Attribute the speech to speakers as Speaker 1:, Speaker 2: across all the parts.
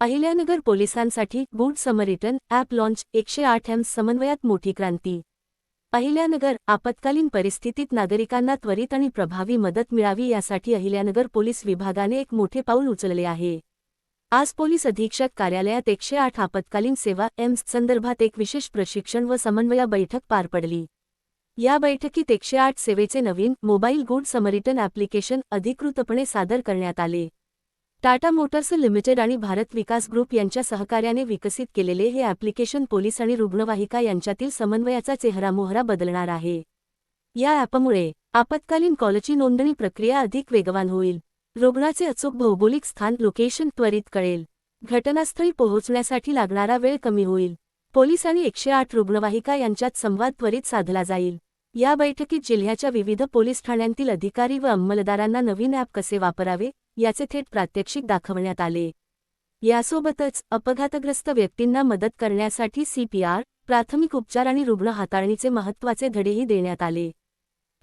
Speaker 1: अहिल्यानगर पोलिसांसाठी good Samaritan app launch एकशे आठ एम समन्वयात मोठी क्रांती. अहिल्यानगर आपत्कालीन परिस्थितीत नागरिकांना त्वरित आणि प्रभावी मदत मिळावी यासाठी अहिल्यानगर पोलीस विभागाने एक मोठे पाऊल उचलले आहे. आज पोलीस अधीक्षक कार्यालयात एकशे आठ आपत्कालीन सेवा एम्स संदर्भात एक विशेष प्रशिक्षण व समन्वय बैठक पार पडली. या बैठकीत एकशे आठ सेवेचे नवीन मोबाईल गुड समरिटन ॲप्लिकेशन अधिकृतपणे सादर करण्यात आले. टाटा मोटर्स लिमिटेड आणि भारत विकास ग्रुप यांच्या सहकार्याने विकसित केलेले हे ॲप्लिकेशन पोलीस आणि रुग्णवाहिका यांच्यातील समन्वयाचा चेहरामोहरा बदलणार आहे. या ॲपमुळे आपत्कालीन कॉलची नोंदणी प्रक्रिया अधिक वेगवान होईल. रुग्णाचे अचूक भौगोलिक स्थान लोकेशन त्वरित कळेल. घटनास्थळी पोहोचण्यासाठी लागणारा वेळ कमी होईल. पोलीस आणि एकशे आठ रुग्णवाहिका यांच्यात संवाद त्वरित साधला जाईल. या बैठकीत जिल्ह्याच्या विविध पोलीस ठाण्यांतील अधिकारी व अंमलदारांना नवीन ॲप कसे वापरावे? याचे थेट प्रात्यक्षिक दाखवण्यात आले. यासोबतच अपघातग्रस्त व्यक्तींना मदत करण्यासाठी सीपीआर प्राथमिक उपचार आणि रुग्ण हाताळणीचे महत्त्वाचे धडेही देण्यात आले.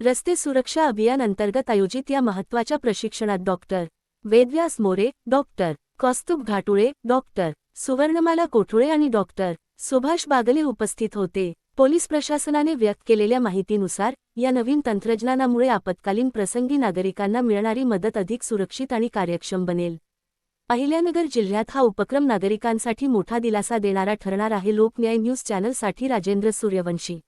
Speaker 1: रस्ते सुरक्षा अभियान अंतर्गत आयोजित या महत्त्वाच्या प्रशिक्षणात doctor Vedvyas More doctor Kaustubh Ghatule doctor Suvarnamala Kothule आणि डॉक्टर सुभाष बागले उपस्थित होते. पोलीस प्रशासनाने व्यक्त केलेल्या माहितीनुसार या नवीन तंत्रज्ञानामुळे आपत्कालीन प्रसंगी नागरिकांना मिळणारी मदत अधिक सुरक्षित आणि कार्यक्षम बनेल. अहिल्यानगर जिल्ह्यात हा उपक्रम नागरिकांसाठी मोठा दिलासा देणारा ठरणार आहे. लोकन्याय न्यूज चॅनलसाठी राजेंद्र सूर्यवंशी.